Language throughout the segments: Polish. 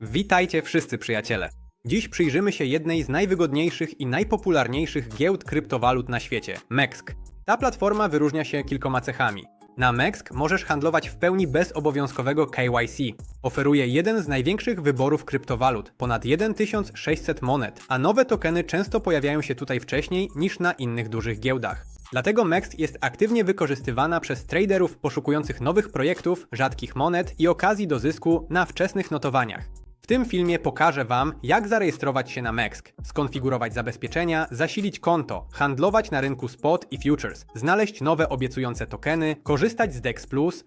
Witajcie wszyscy przyjaciele. Dziś przyjrzymy się jednej z najwygodniejszych i najpopularniejszych giełd kryptowalut na świecie MEXC. Ta platforma wyróżnia się kilkoma cechami. Na MEXC możesz handlować w pełni bez obowiązkowego KYC. Oferuje jeden z największych wyborów kryptowalut, ponad 1600 monet, a nowe tokeny często pojawiają się tutaj wcześniej niż na innych dużych giełdach. Dlatego MEXC jest aktywnie wykorzystywana przez traderów poszukujących nowych projektów, rzadkich monet i okazji do zysku na wczesnych notowaniach. W tym filmie pokażę Wam, jak zarejestrować się na MEXC, skonfigurować zabezpieczenia, zasilić konto, handlować na rynku spot i futures, znaleźć nowe obiecujące tokeny, korzystać z DEX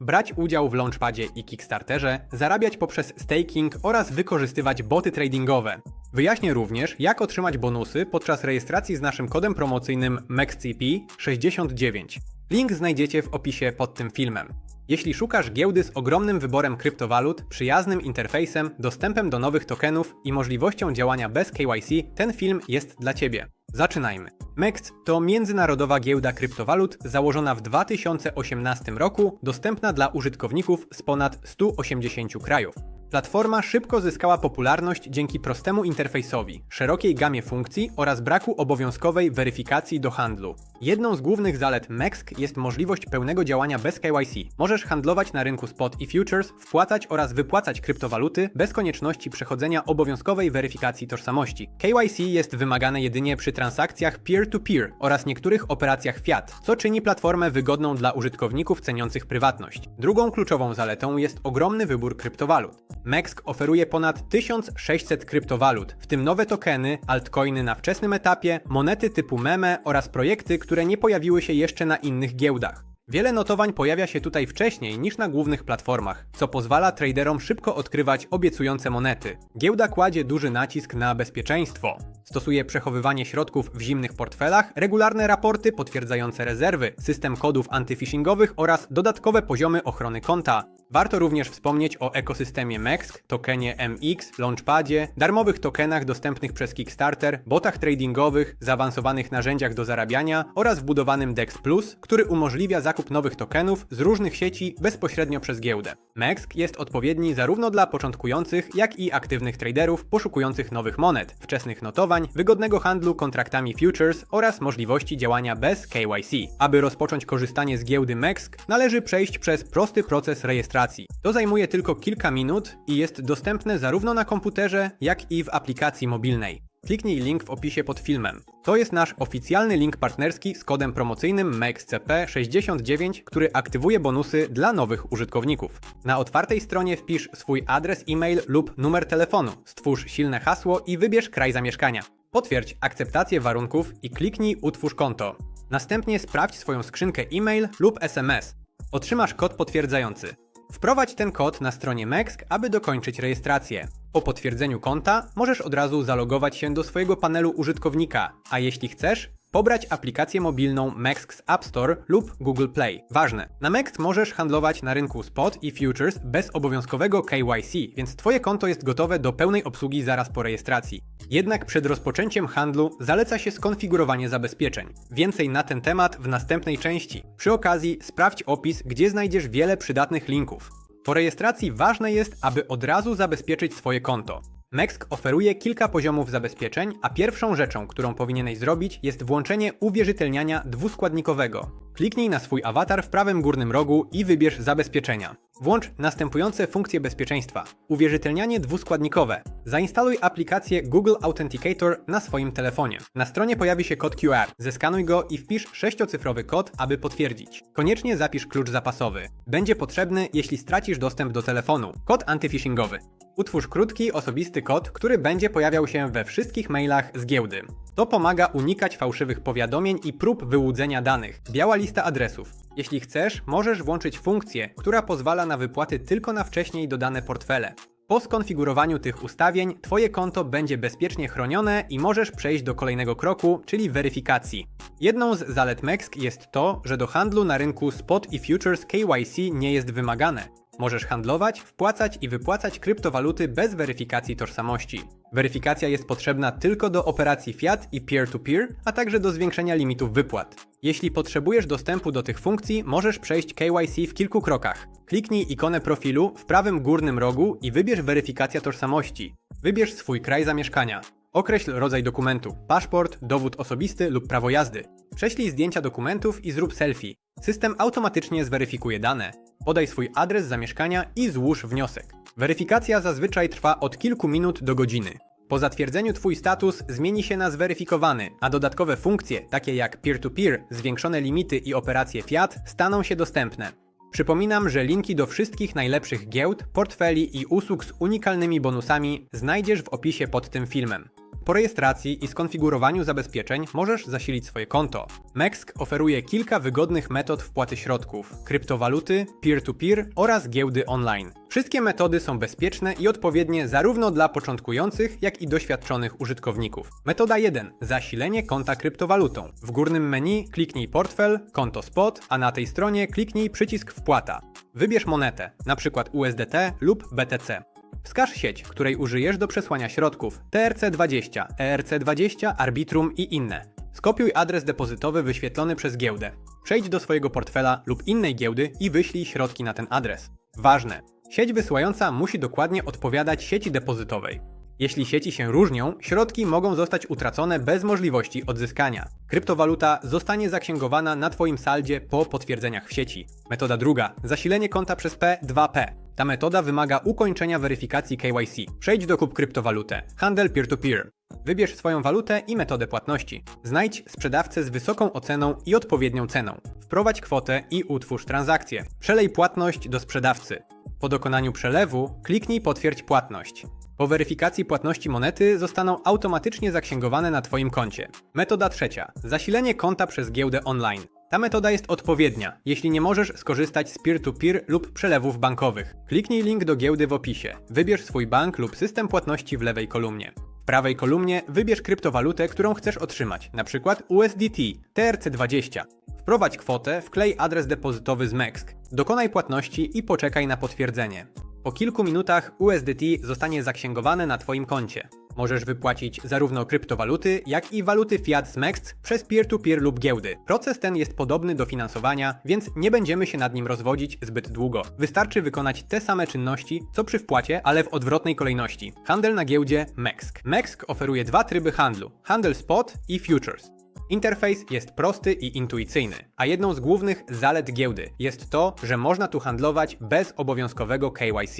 brać udział w Launchpadzie i Kickstarterze, zarabiać poprzez staking oraz wykorzystywać boty tradingowe. Wyjaśnię również, jak otrzymać bonusy podczas rejestracji z naszym kodem promocyjnym MEXCP69. Link znajdziecie w opisie pod tym filmem. Jeśli szukasz giełdy z ogromnym wyborem kryptowalut, przyjaznym interfejsem, dostępem do nowych tokenów i możliwością działania bez KYC, ten film jest dla Ciebie. Zaczynajmy. MEXC to międzynarodowa giełda kryptowalut założona w 2018 roku, dostępna dla użytkowników z ponad 180 krajów. Platforma szybko zyskała popularność dzięki prostemu interfejsowi, szerokiej gamie funkcji oraz braku obowiązkowej weryfikacji do handlu. Jedną z głównych zalet MEXC jest możliwość pełnego działania bez KYC. Możesz handlować na rynku spot i futures, wpłacać oraz wypłacać kryptowaluty bez konieczności przechodzenia obowiązkowej weryfikacji tożsamości. KYC jest wymagane jedynie przy transakcjach peer-to-peer oraz niektórych operacjach fiat, co czyni platformę wygodną dla użytkowników ceniących prywatność. Drugą kluczową zaletą jest ogromny wybór kryptowalut. MEXC oferuje ponad 1600 kryptowalut, w tym nowe tokeny, altcoiny na wczesnym etapie, monety typu meme oraz projekty, które nie pojawiły się jeszcze na innych giełdach. Wiele notowań pojawia się tutaj wcześniej niż na głównych platformach, co pozwala traderom szybko odkrywać obiecujące monety. Giełda kładzie duży nacisk na bezpieczeństwo. Stosuje przechowywanie środków w zimnych portfelach, regularne raporty potwierdzające rezerwy, system kodów antyphishingowych oraz dodatkowe poziomy ochrony konta. Warto również wspomnieć o ekosystemie MEXC, tokenie MX, Launchpadzie, darmowych tokenach dostępnych przez Kickstarter, botach tradingowych, zaawansowanych narzędziach do zarabiania oraz wbudowanym DEX Plus, który umożliwia zakup nowych tokenów z różnych sieci bezpośrednio przez giełdę. MEXC jest odpowiedni zarówno dla początkujących, jak i aktywnych traderów poszukujących nowych monet, wczesnych notowań, wygodnego handlu kontraktami futures oraz możliwości działania bez KYC. Aby rozpocząć korzystanie z giełdy MEXC, należy przejść przez prosty proces rejestracji. To zajmuje tylko kilka minut i jest dostępne zarówno na komputerze, jak i w aplikacji mobilnej. Kliknij link w opisie pod filmem. To jest nasz oficjalny link partnerski z kodem promocyjnym MEXCP69, który aktywuje bonusy dla nowych użytkowników. Na otwartej stronie wpisz swój adres e-mail lub numer telefonu, stwórz silne hasło i wybierz kraj zamieszkania. Potwierdź akceptację warunków i kliknij Utwórz konto. Następnie sprawdź swoją skrzynkę e-mail lub SMS. Otrzymasz kod potwierdzający. Wprowadź ten kod na stronie MEXC, aby dokończyć rejestrację. Po potwierdzeniu konta możesz od razu zalogować się do swojego panelu użytkownika, a jeśli chcesz, pobrać aplikację mobilną MEXC z App Store lub Google Play. Ważne, na MEXC możesz handlować na rynku spot i futures bez obowiązkowego KYC, więc Twoje konto jest gotowe do pełnej obsługi zaraz po rejestracji. Jednak przed rozpoczęciem handlu zaleca się skonfigurowanie zabezpieczeń. Więcej na ten temat w następnej części. Przy okazji sprawdź opis, gdzie znajdziesz wiele przydatnych linków. Po rejestracji ważne jest, aby od razu zabezpieczyć swoje konto. MEXC oferuje kilka poziomów zabezpieczeń, a pierwszą rzeczą, którą powinieneś zrobić, jest włączenie uwierzytelniania dwuskładnikowego. Kliknij na swój awatar w prawym górnym rogu i wybierz zabezpieczenia. Włącz następujące funkcje bezpieczeństwa. Uwierzytelnianie dwuskładnikowe. Zainstaluj aplikację Google Authenticator na swoim telefonie. Na stronie pojawi się kod QR. Zeskanuj go i wpisz sześciocyfrowy kod, aby potwierdzić. Koniecznie zapisz klucz zapasowy. Będzie potrzebny, jeśli stracisz dostęp do telefonu. Kod antyphishingowy. Utwórz krótki, osobisty kod, który będzie pojawiał się we wszystkich mailach z giełdy. To pomaga unikać fałszywych powiadomień i prób wyłudzenia danych. Biała lista adresów. Jeśli chcesz, możesz włączyć funkcję, która pozwala na wypłaty tylko na wcześniej dodane portfele. Po skonfigurowaniu tych ustawień, Twoje konto będzie bezpiecznie chronione i możesz przejść do kolejnego kroku, czyli weryfikacji. Jedną z zalet MEXC jest to, że do handlu na rynku spot i futures KYC nie jest wymagane. Możesz handlować, wpłacać i wypłacać kryptowaluty bez weryfikacji tożsamości. Weryfikacja jest potrzebna tylko do operacji fiat i peer-to-peer, a także do zwiększenia limitów wypłat. Jeśli potrzebujesz dostępu do tych funkcji, możesz przejść KYC w kilku krokach. Kliknij ikonę profilu w prawym górnym rogu i wybierz weryfikacja tożsamości. Wybierz swój kraj zamieszkania. Określ rodzaj dokumentu: paszport, dowód osobisty lub prawo jazdy. Prześlij zdjęcia dokumentów i zrób selfie. System automatycznie zweryfikuje dane. Podaj swój adres zamieszkania i złóż wniosek. Weryfikacja zazwyczaj trwa od kilku minut do godziny. Po zatwierdzeniu Twój status zmieni się na zweryfikowany, a dodatkowe funkcje, takie jak peer-to-peer, zwiększone limity i operacje fiat, staną się dostępne. Przypominam, że linki do wszystkich najlepszych giełd, portfeli i usług z unikalnymi bonusami znajdziesz w opisie pod tym filmem. Po rejestracji i skonfigurowaniu zabezpieczeń możesz zasilić swoje konto. Mexc oferuje kilka wygodnych metod wpłaty środków: kryptowaluty, peer-to-peer oraz giełdy online. Wszystkie metody są bezpieczne i odpowiednie zarówno dla początkujących, jak i doświadczonych użytkowników. Metoda 1. Zasilenie konta kryptowalutą. W górnym menu kliknij portfel, konto spot, a na tej stronie kliknij przycisk wpłata. Wybierz monetę, np. USDT lub BTC. Wskaż sieć, której użyjesz do przesłania środków TRC20, ERC20, Arbitrum i inne. Skopiuj adres depozytowy wyświetlony przez giełdę. Przejdź do swojego portfela lub innej giełdy i wyślij środki na ten adres. Ważne! Sieć wysyłająca musi dokładnie odpowiadać sieci depozytowej. Jeśli sieci się różnią, środki mogą zostać utracone bez możliwości odzyskania. Kryptowaluta zostanie zaksięgowana na Twoim saldzie po potwierdzeniach w sieci. Metoda druga. Zasilenie konta przez P2P. Ta metoda wymaga ukończenia weryfikacji KYC. Przejdź do kup kryptowalutę. Handel peer-to-peer. Wybierz swoją walutę i metodę płatności. Znajdź sprzedawcę z wysoką oceną i odpowiednią ceną. Wprowadź kwotę i utwórz transakcję. Przelej płatność do sprzedawcy. Po dokonaniu przelewu kliknij potwierdź płatność. Po weryfikacji płatności monety zostaną automatycznie zaksięgowane na Twoim koncie. Metoda trzecia. Zasilenie konta przez giełdę online. Ta metoda jest odpowiednia, jeśli nie możesz skorzystać z peer-to-peer lub przelewów bankowych. Kliknij link do giełdy w opisie. Wybierz swój bank lub system płatności w lewej kolumnie. Prawej kolumnie wybierz kryptowalutę, którą chcesz otrzymać, np. USDT, TRC20. Wprowadź kwotę, wklej adres depozytowy z Mexc. Dokonaj płatności i poczekaj na potwierdzenie. Po kilku minutach USDT zostanie zaksięgowane na Twoim koncie. Możesz wypłacić zarówno kryptowaluty, jak i waluty fiat z MEXC przez peer-to-peer lub giełdy. Proces ten jest podobny do finansowania, więc nie będziemy się nad nim rozwodzić zbyt długo. Wystarczy wykonać te same czynności, co przy wpłacie, ale w odwrotnej kolejności. Handel na giełdzie MEXC. MEXC oferuje dwa tryby handlu: handel spot i futures. Interfejs jest prosty i intuicyjny, a jedną z głównych zalet giełdy jest to, że można tu handlować bez obowiązkowego KYC.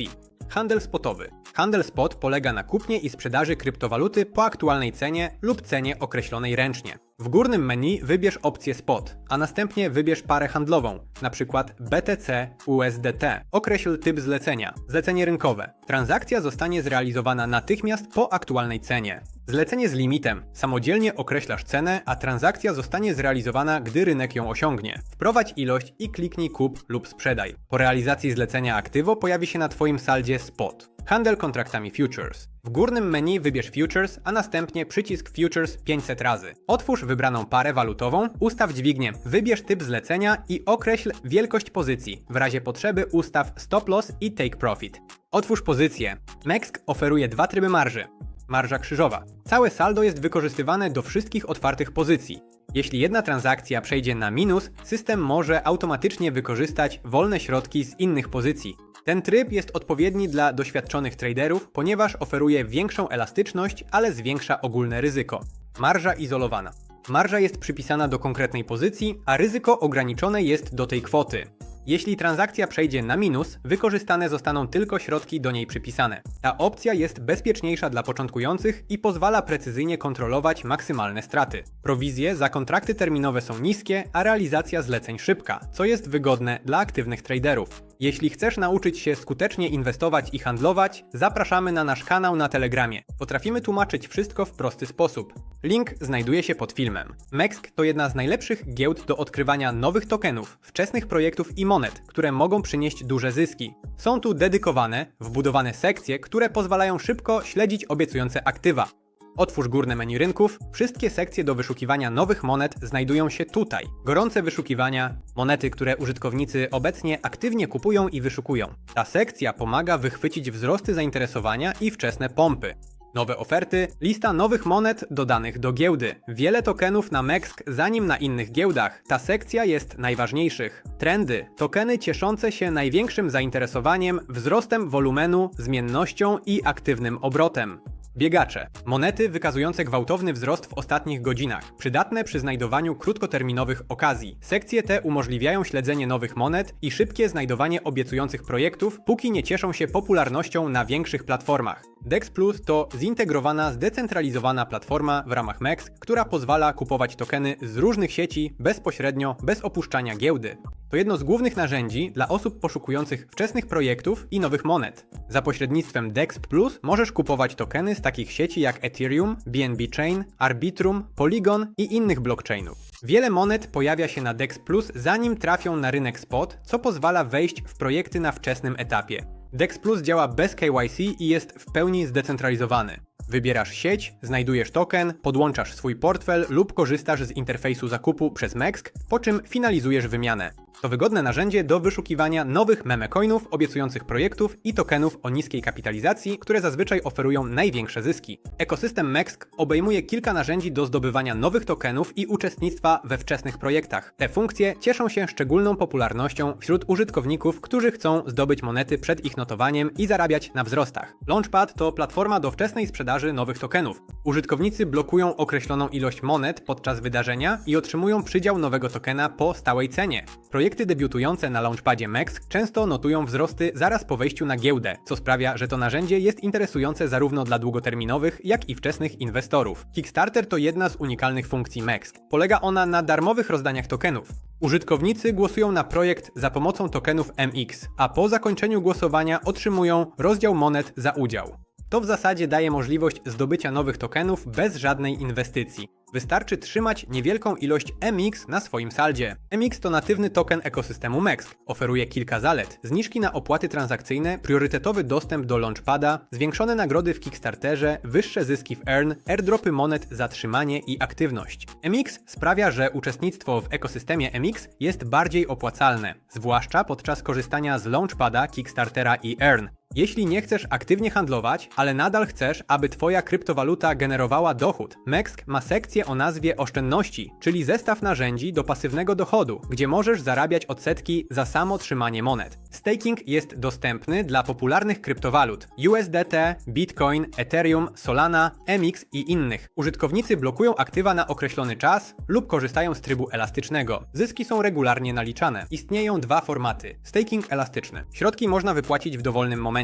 Handel spotowy. Handel spot polega na kupnie i sprzedaży kryptowaluty po aktualnej cenie lub cenie określonej ręcznie. W górnym menu wybierz opcję spot, a następnie wybierz parę handlową, np. BTC USDT. Określ typ zlecenia. Zlecenie rynkowe. Transakcja zostanie zrealizowana natychmiast po aktualnej cenie. Zlecenie z limitem. Samodzielnie określasz cenę, a transakcja zostanie zrealizowana, gdy rynek ją osiągnie. Wprowadź ilość i kliknij kup lub sprzedaj. Po realizacji zlecenia aktywo pojawi się na Twoim saldzie spot. Handel kontraktami futures. W górnym menu wybierz futures, a następnie przycisk futures 500 razy. Otwórz wybraną parę walutową, ustaw dźwignię, wybierz typ zlecenia i określ wielkość pozycji. W razie potrzeby ustaw stop loss i take profit. Otwórz pozycję. Mexc oferuje dwa tryby marży marża krzyżowa. Całe saldo jest wykorzystywane do wszystkich otwartych pozycji. Jeśli jedna transakcja przejdzie na minus, system może automatycznie wykorzystać wolne środki z innych pozycji. Ten tryb jest odpowiedni dla doświadczonych traderów, ponieważ oferuje większą elastyczność, ale zwiększa ogólne ryzyko. Marża izolowana. Marża jest przypisana do konkretnej pozycji, a ryzyko ograniczone jest do tej kwoty. Jeśli transakcja przejdzie na minus, wykorzystane zostaną tylko środki do niej przypisane. Ta opcja jest bezpieczniejsza dla początkujących i pozwala precyzyjnie kontrolować maksymalne straty. Prowizje za kontrakty terminowe są niskie, a realizacja zleceń szybka, co jest wygodne dla aktywnych traderów. Jeśli chcesz nauczyć się skutecznie inwestować i handlować, zapraszamy na nasz kanał na Telegramie. Potrafimy tłumaczyć wszystko w prosty sposób. Link znajduje się pod filmem. Mexc to jedna z najlepszych giełd do odkrywania nowych tokenów, wczesnych projektów i monet, które mogą przynieść duże zyski. Są tu dedykowane, wbudowane sekcje, które pozwalają szybko śledzić obiecujące aktywa. Otwórz górne menu rynków. Wszystkie sekcje do wyszukiwania nowych monet znajdują się tutaj. Gorące wyszukiwania, monety, które użytkownicy obecnie aktywnie kupują i wyszukują. Ta sekcja pomaga wychwycić wzrosty zainteresowania i wczesne pompy. Nowe oferty, lista nowych monet dodanych do giełdy. Wiele tokenów na MEXC, zanim na innych giełdach. Ta sekcja jest najważniejszych. Trendy, tokeny cieszące się największym zainteresowaniem, wzrostem wolumenu, zmiennością i aktywnym obrotem. Biegacze. Monety wykazujące gwałtowny wzrost w ostatnich godzinach, przydatne przy znajdowaniu krótkoterminowych okazji. Sekcje te umożliwiają śledzenie nowych monet i szybkie znajdowanie obiecujących projektów, póki nie cieszą się popularnością na większych platformach. DEX Plus to zintegrowana, zdecentralizowana platforma w ramach MEX, która pozwala kupować tokeny z różnych sieci bezpośrednio, bez opuszczania giełdy. To jedno z głównych narzędzi dla osób poszukujących wczesnych projektów i nowych monet. Za pośrednictwem DEX Plus możesz kupować tokeny z takich sieci jak Ethereum, BNB Chain, Arbitrum, Polygon i innych blockchainów. Wiele monet pojawia się na DEX Plus zanim trafią na rynek spot, co pozwala wejść w projekty na wczesnym etapie. DEX Plus działa bez KYC i jest w pełni zdecentralizowany. Wybierasz sieć, znajdujesz token, podłączasz swój portfel lub korzystasz z interfejsu zakupu przez MEXC, po czym finalizujesz wymianę. To wygodne narzędzie do wyszukiwania nowych meme coinów, obiecujących projektów i tokenów o niskiej kapitalizacji, które zazwyczaj oferują największe zyski. Ekosystem MEXC obejmuje kilka narzędzi do zdobywania nowych tokenów i uczestnictwa we wczesnych projektach. Te funkcje cieszą się szczególną popularnością wśród użytkowników, którzy chcą zdobyć monety przed ich notowaniem i zarabiać na wzrostach. Launchpad to platforma do wczesnej sprzedaży nowych tokenów. Użytkownicy blokują określoną ilość monet podczas wydarzenia i otrzymują przydział nowego tokena po stałej cenie. Projekty debiutujące na launchpadzie MEX często notują wzrosty zaraz po wejściu na giełdę, co sprawia, że to narzędzie jest interesujące zarówno dla długoterminowych, jak i wczesnych inwestorów. Kickstarter to jedna z unikalnych funkcji MEX. Polega ona na darmowych rozdaniach tokenów. Użytkownicy głosują na projekt za pomocą tokenów MX, a po zakończeniu głosowania otrzymują rozdział monet za udział. To w zasadzie daje możliwość zdobycia nowych tokenów bez żadnej inwestycji. Wystarczy trzymać niewielką ilość MX na swoim saldzie. MX to natywny token ekosystemu MEX. Oferuje kilka zalet. Zniżki na opłaty transakcyjne, priorytetowy dostęp do launchpada, zwiększone nagrody w Kickstarterze, wyższe zyski w Earn, airdropy monet za trzymanie i aktywność. MX sprawia, że uczestnictwo w ekosystemie MX jest bardziej opłacalne, zwłaszcza podczas korzystania z launchpada, Kickstartera i Earn. Jeśli nie chcesz aktywnie handlować, ale nadal chcesz, aby Twoja kryptowaluta generowała dochód, MEXC ma sekcję o nazwie oszczędności, czyli zestaw narzędzi do pasywnego dochodu, gdzie możesz zarabiać odsetki za samo trzymanie monet. Staking jest dostępny dla popularnych kryptowalut USDT, Bitcoin, Ethereum, Solana, MX i innych. Użytkownicy blokują aktywa na określony czas lub korzystają z trybu elastycznego. Zyski są regularnie naliczane. Istnieją dwa formaty: staking elastyczny. Środki można wypłacić w dowolnym momencie.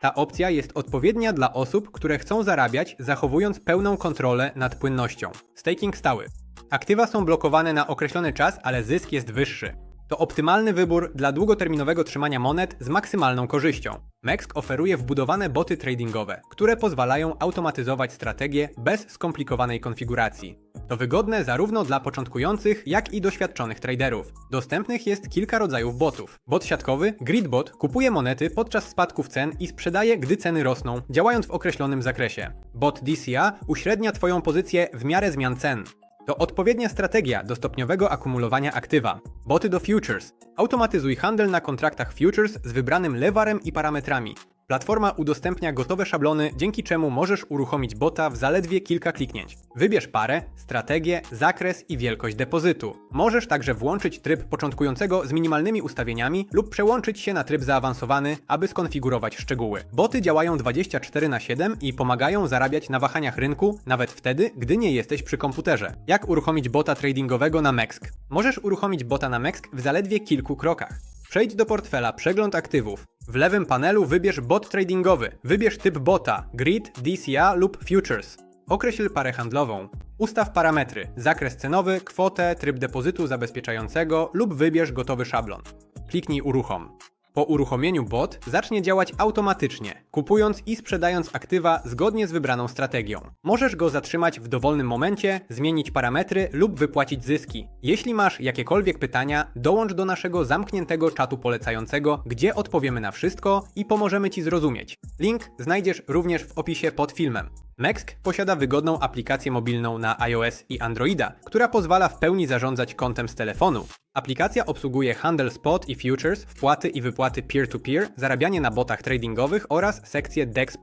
Ta opcja jest odpowiednia dla osób, które chcą zarabiać, zachowując pełną kontrolę nad płynnością. Staking stały. Aktywa są blokowane na określony czas, ale zysk jest wyższy. To optymalny wybór dla długoterminowego trzymania monet z maksymalną korzyścią. MEXC oferuje wbudowane boty tradingowe, które pozwalają automatyzować strategię bez skomplikowanej konfiguracji. To wygodne zarówno dla początkujących, jak i doświadczonych traderów. Dostępnych jest kilka rodzajów botów. Bot siatkowy, Gridbot, kupuje monety podczas spadków cen i sprzedaje, gdy ceny rosną, działając w określonym zakresie. Bot DCA uśrednia Twoją pozycję w miarę zmian cen. To odpowiednia strategia do stopniowego akumulowania aktywa. Boty do futures. Automatyzuj handel na kontraktach futures z wybranym lewarem i parametrami. Platforma udostępnia gotowe szablony, dzięki czemu możesz uruchomić bota w zaledwie kilka kliknięć. Wybierz parę, strategię, zakres i wielkość depozytu. Możesz także włączyć tryb początkującego z minimalnymi ustawieniami lub przełączyć się na tryb zaawansowany, aby skonfigurować szczegóły. Boty działają 24 na 7 i pomagają zarabiać na wahaniach rynku, nawet wtedy, gdy nie jesteś przy komputerze. Jak uruchomić bota tradingowego na MEXC? Możesz uruchomić bota na MEXC w zaledwie kilku krokach. Przejdź do portfela Przegląd aktywów. W lewym panelu wybierz bot tradingowy. Wybierz typ bota Grid, DCA lub Futures. Określ parę handlową. Ustaw parametry: zakres cenowy, kwotę, tryb depozytu zabezpieczającego lub wybierz gotowy szablon. Kliknij uruchom. Po uruchomieniu bot zacznie działać automatycznie, kupując i sprzedając aktywa zgodnie z wybraną strategią. Możesz go zatrzymać w dowolnym momencie, zmienić parametry lub wypłacić zyski. Jeśli masz jakiekolwiek pytania, dołącz do naszego zamkniętego czatu polecającego, gdzie odpowiemy na wszystko i pomożemy Ci zrozumieć. Link znajdziesz również w opisie pod filmem. Mext posiada wygodną aplikację mobilną na iOS i Androida, która pozwala w pełni zarządzać kontem z telefonu. Aplikacja obsługuje handel spot i futures, wpłaty i wypłaty peer-to-peer, zarabianie na botach tradingowych oraz sekcję DEX+.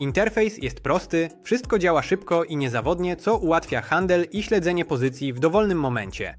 Interfejs jest prosty, wszystko działa szybko i niezawodnie, co ułatwia handel i śledzenie pozycji w dowolnym momencie.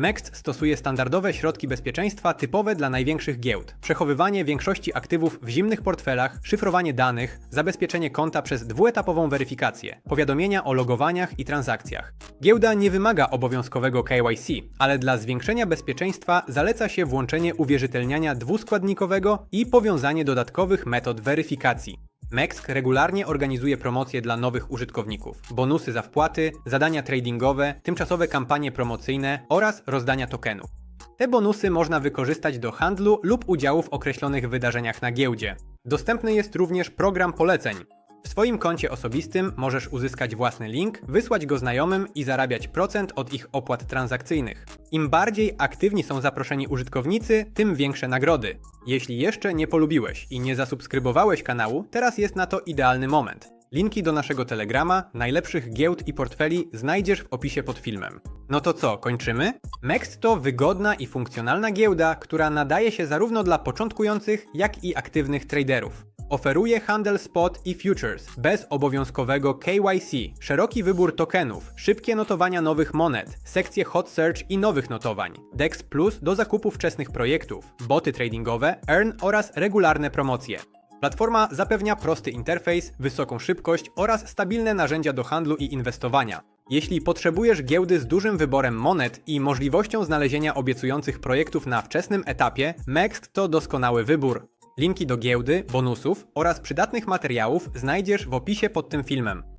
Mext stosuje standardowe środki bezpieczeństwa typowe dla największych giełd. Przechowywanie większości aktywów w zimnych portfelach, szyfrowanie danych, zabezpieczenie konta przez dwuetapową weryfikację, powiadomienia o logowaniach i transakcjach. Giełda nie wymaga obowiązkowego KYC, ale dla zwiększenia bezpieczeństwa zaleca się włączenie uwierzytelniania dwuskładnikowego i powiązanie dodatkowych metod weryfikacji. Mext regularnie organizuje promocje dla nowych użytkowników, bonusy za wpłaty, zadania tradingowe, tymczasowe kampanie promocyjne oraz rozdania tokenów. Te bonusy można wykorzystać do handlu lub udziału w określonych wydarzeniach na giełdzie. Dostępny jest również program poleceń. W swoim koncie osobistym możesz uzyskać własny link, wysłać go znajomym i zarabiać procent od ich opłat transakcyjnych. Im bardziej aktywni są zaproszeni użytkownicy, tym większe nagrody. Jeśli jeszcze nie polubiłeś i nie zasubskrybowałeś kanału, teraz jest na to idealny moment. Linki do naszego Telegrama, najlepszych giełd i portfeli znajdziesz w opisie pod filmem. No to co, kończymy? Mext to wygodna i funkcjonalna giełda, która nadaje się zarówno dla początkujących, jak i aktywnych traderów. Oferuje handel spot i futures bez obowiązkowego KYC, szeroki wybór tokenów, szybkie notowania nowych monet, sekcje hot search i nowych notowań, DEX Plus do zakupu wczesnych projektów, boty tradingowe, earn oraz regularne promocje. Platforma zapewnia prosty interfejs, wysoką szybkość oraz stabilne narzędzia do handlu i inwestowania. Jeśli potrzebujesz giełdy z dużym wyborem monet i możliwością znalezienia obiecujących projektów na wczesnym etapie, Mext to doskonały wybór. Linki do giełdy, bonusów oraz przydatnych materiałów znajdziesz w opisie pod tym filmem.